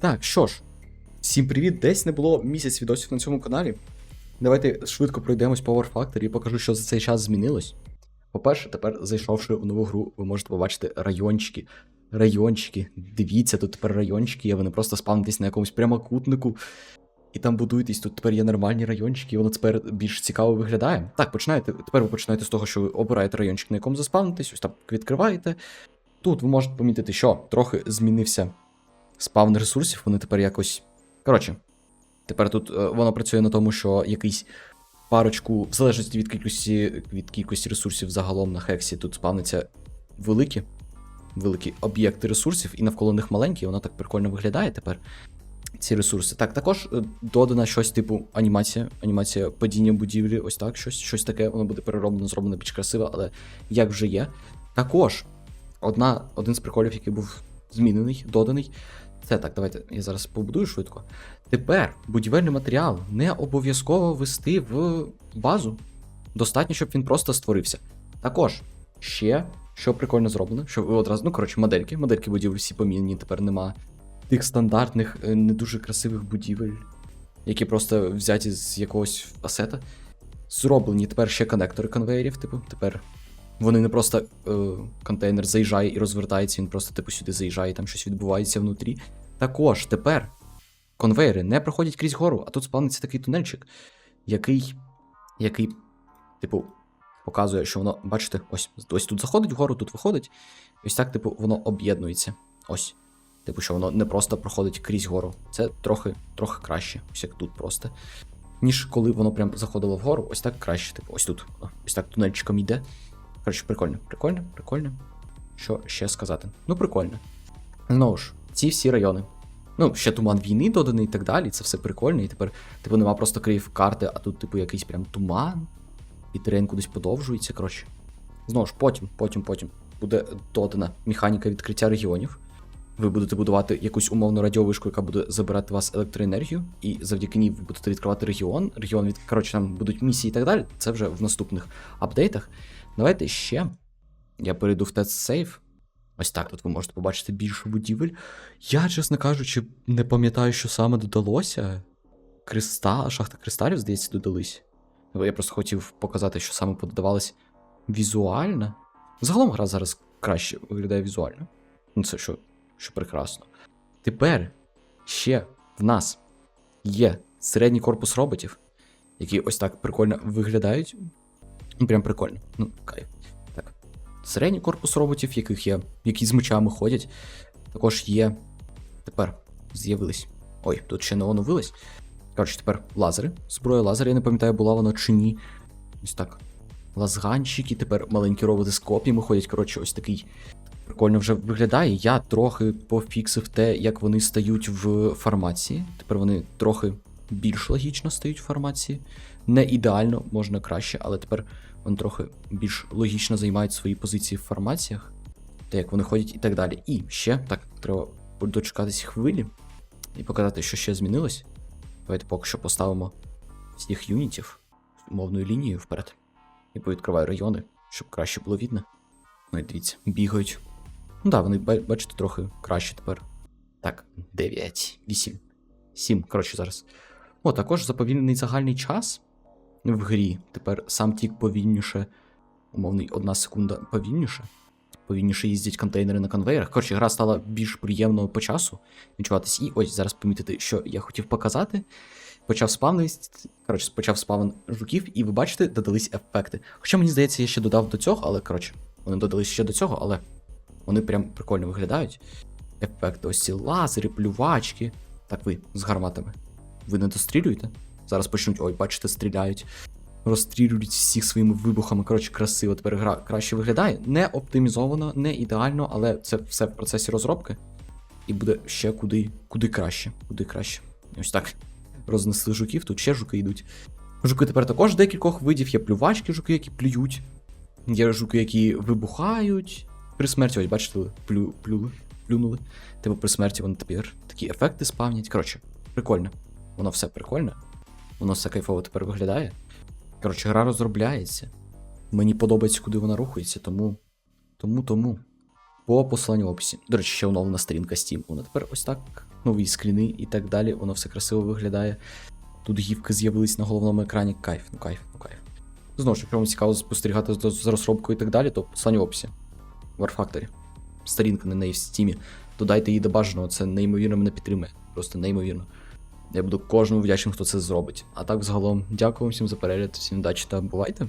Так, що ж, всім привіт! Десь не було місяць відосів на цьому каналі. Давайте швидко пройдемось по War і покажу, що за цей час змінилось. По-перше, тепер, зайшовши в нову гру, ви можете побачити райончики. Райончики. Дивіться, тут тепер райончики, є, ви не просто спавнитесь на якомусь прямокутнику. І там будуєтесь, тут тепер є нормальні райончики, і воно тепер більш цікаво виглядає. Так, починаєте. Тепер ви починаєте з того, що ви обираєте райончик, на якому заспавнитесь, ось так відкриваєте. Тут ви можете помітити, що трохи змінився спавн ресурсів, вони тепер якось. Коротше, тепер тут е, воно працює на тому, що якийсь парочку, в залежності від кількості від кількості ресурсів загалом на хексі, тут спавниться великі, великі об'єкти ресурсів, і навколо них маленькі, воно так прикольно виглядає тепер. Ці ресурси. Так, також е, додана щось типу анімація, анімація падіння будівлі, ось так, щось, щось таке, воно буде перероблено, зроблено більш красиво, але як вже є. Також одна, один з приколів, який був змінений, доданий. Це так, давайте я зараз побудую швидко. Тепер будівельний матеріал не обов'язково вести в базу. Достатньо, щоб він просто створився. Також ще, що прикольно зроблено, що ви одразу, ну коротше, модельки. Модельки будівель всі помінені, тепер нема тих стандартних, е, не дуже красивих будівель, які просто взяті з якогось асета. Зроблені тепер ще конектори конвейерів, типу, тепер вони не просто е, контейнер заїжджає і розвертається, він просто типу сюди заїжджає, там щось відбувається внутрі. Також тепер конвейери не проходять крізь гору, а тут спавниться такий тунельчик, який, який, типу, показує, що воно, бачите, ось, ось тут заходить вгору, тут виходить. Ось так, типу, воно об'єднується. Ось. Типу, що воно не просто проходить крізь гору. Це трохи, трохи краще, ось як тут просто. Ніж коли воно прям заходило вгору, ось так краще. Типу, ось тут. Ось так тунельчиком йде. Коротше, прикольно, прикольно, прикольно. Що ще сказати? Ну, прикольно. Знову ж, ці всі райони. Ну, ще туман війни доданий і так далі. Це все прикольно. І тепер, типу, нема просто криїв карти, а тут, типу, якийсь прям туман. І терен кудись подовжується. Коротше. Знову ж, потім, потім, потім буде додана механіка відкриття регіонів. Ви будете будувати якусь умовну радіовишку, яка буде забирати у вас електроенергію, і завдяки ній ви будете відкривати регіон. Регіон від коротше, там будуть місії і так далі. Це вже в наступних апдейтах. Давайте ще. Я перейду в тест сейф. Ось так тут ви можете побачити більше будівель. Я, чесно кажучи, не пам'ятаю, що саме додалося. Криста, шахта кристалів, здається, додались. Я просто хотів показати, що саме подавалось візуально. Загалом гра зараз краще виглядає візуально. Ну, це що, що прекрасно. Тепер ще в нас є середній корпус роботів, які ось так прикольно виглядають. Ну, прям прикольно. Ну, кайф. Так. Середній корпус роботів, яких є, які з мечами ходять. Також є. Тепер з'явились. Ой, тут ще не оновились. Коротше, тепер лазери. Зброя лазер, я не пам'ятаю, була вона чи ні. Ось так. Лазганчики, тепер маленькі роботи з коп'ями ходять. Коротше, ось такий. Прикольно вже виглядає. Я трохи пофіксив те, як вони стають в формації. Тепер вони трохи більш логічно стають в формації. Не ідеально, можна краще, але тепер вони трохи більш логічно займають свої позиції в формаціях, те, як вони ходять і так далі. І ще так, треба дочекатись хвилі і показати, що ще змінилось. Давайте поки що поставимо всіх юнітів мовною лінією вперед. І повідкриваю райони, щоб краще було видно. Ну і дивіться, бігають. Ну так, вони бачите трохи краще тепер. Так, 9, 8, 7. Коротше, зараз. О, також заповільнений загальний час в грі. Тепер сам тік повільніше. Умовний, одна секунда повільніше. Повільніше їздять контейнери на конвейерах. Коротше, гра стала більш приємною по часу відчуватись. І ось зараз помітити, що я хотів показати. Почав спавнитись, коротше, почав спавн жуків, і ви бачите, додались ефекти. Хоча мені здається, я ще додав до цього, але коротше, вони додались ще до цього, але вони прям прикольно виглядають. Ефекти, ось ці лазери, плювачки. Так ви з гарматами. Ви не дострілюєте? Зараз почнуть, ой, бачите, стріляють. Розстрілюють всіх своїми вибухами. Коротше, красиво. Тепер гра краще виглядає. Не оптимізовано, не ідеально, але це все в процесі розробки. І буде ще куди, куди краще. Куди краще. Ось так. Рознесли жуків, тут ще жуки йдуть. Жуки тепер також декількох видів. Є плювачки, жуки, які плюють. Є жуки, які вибухають. При смерті, ось, бачите, плю, плюли, плюнули. Типу при смерті вони тепер такі ефекти спавнять. Коротше, прикольно. Воно все прикольно. Воно все кайфово тепер виглядає. Коротше, гра розробляється. Мені подобається, куди вона рухається, тому. Тому, тому. По посиланню в описі. До речі, ще оновлена сторінка Steam. Вона тепер ось так нові скріни і так далі. Воно все красиво виглядає. Тут гівки з'явились на головному екрані. Кайф, ну кайф, ну кайф. Знову ж, якщо вам цікаво спостерігати за розробкою і так далі, то посилання в описі. War. Сторінка на неї в стімі. Додайте її до бажаного, це неймовірно мене підтримує. Просто неймовірно. Я буду кожному вдячним, хто це зробить. А так, загалом, дякую всім за перегляд, всім удачі та бувайте.